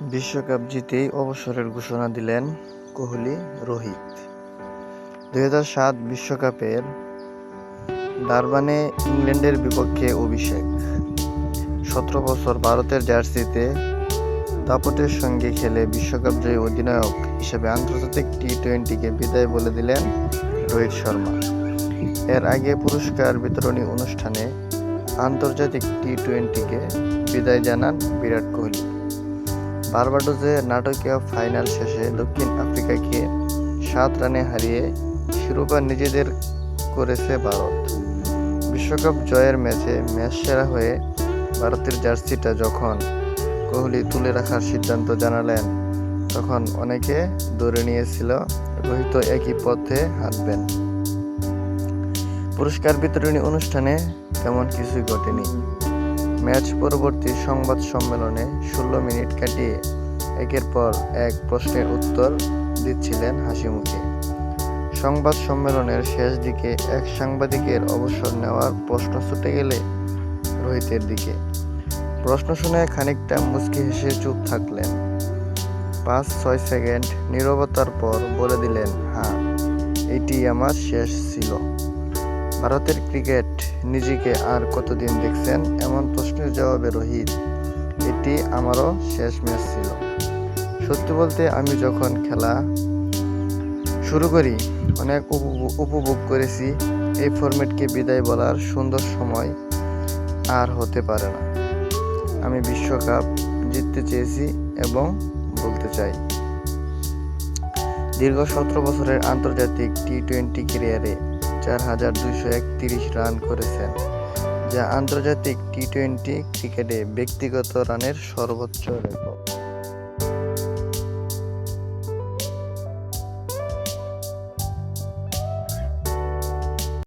বিশ্বকাপ জিতেই অবসরের ঘোষণা দিলেন কোহলি, রোহিত। দুই সাত বিশ্বকাপের ডারবানে ইংল্যান্ডের বিপক্ষে অভিষেক। সতেরো বছর ভারতের জার্সিতে দাপটের সঙ্গে খেলে বিশ্বকাপ জয়ী অধিনায়ক হিসেবে আন্তর্জাতিক টি টোয়েন্টিকে বিদায় বলে দিলেন রোহিত শর্মা। এর আগে পুরস্কার বিতরণী অনুষ্ঠানে আন্তর্জাতিক টি টোয়েন্টিকে বিদায় জানান বিরাট কোহলি। বারবাডোজে নাটকীয় ফাইনাল শেষে দক্ষিণ আফ্রিকাকে সাত রানে হারিয়ে শিরোপা নিজেদের করেছে ভারত। বিশ্বকাপ জয়ের ম্যাচে ম্যাচ সেরা হয়ে ভারতের জার্সিটা যখন কোহলি তুলে রাখার সিদ্ধান্ত জানালেন, তখন অনেকে ধরে নিয়েছিল রোহিত একই পথে হাঁটবেন। পুরস্কার বিতরণী অনুষ্ঠানে তেমন কিছুই ঘটেনি। ম্যাচ পরবর্তী সংবাদ সম্মেলনে ষোলো মিনিট কাটিয়ে একের পর এক প্রশ্নের উত্তর দিচ্ছিলেন হাসি মুখে সংবাদ সম্মেলনের শেষ দিকে এক সাংবাদিকের অবসর নেওয়ার প্রশ্ন ছুটে গেলে রোহিতের দিকে। প্রশ্ন শুনে খানিকটা মুচকি হেসে চুপ থাকলেন। পাঁচ ছয় সেকেন্ড নীরবতার পর বলে দিলেন হ্যাঁ এটি আমার শেষ ছিল। ভারতের ক্রিকেট নিজেকে আর কতদিন দেখছেন? এমন প্রশ্নের জবাবে রোহিত, এটি আমারও শেষ ম্যাচ ছিল। সত্যি বলতে আমি যখন খেলা শুরু করি, অনেক উপভোগ- করেছি। এই ফরম্যাটকে বিদায় বলার সুন্দর সময় আর হতে পারে না। আমি বিশ্বকাপ জিততে চেয়েছি এবং বলতে চাই। দীর্ঘ সতেরো বছরের আন্তর্জাতিক টি টোয়েন্টি ক্যারিয়ারে চার হাজার দুইশো একত্রিশ রান করেছেন, যা আন্তর্জাতিক টি টোয়েন্টি ক্রিকেটে ব্যক্তিগত রানের সর্বোচ্চ রেকর্ড।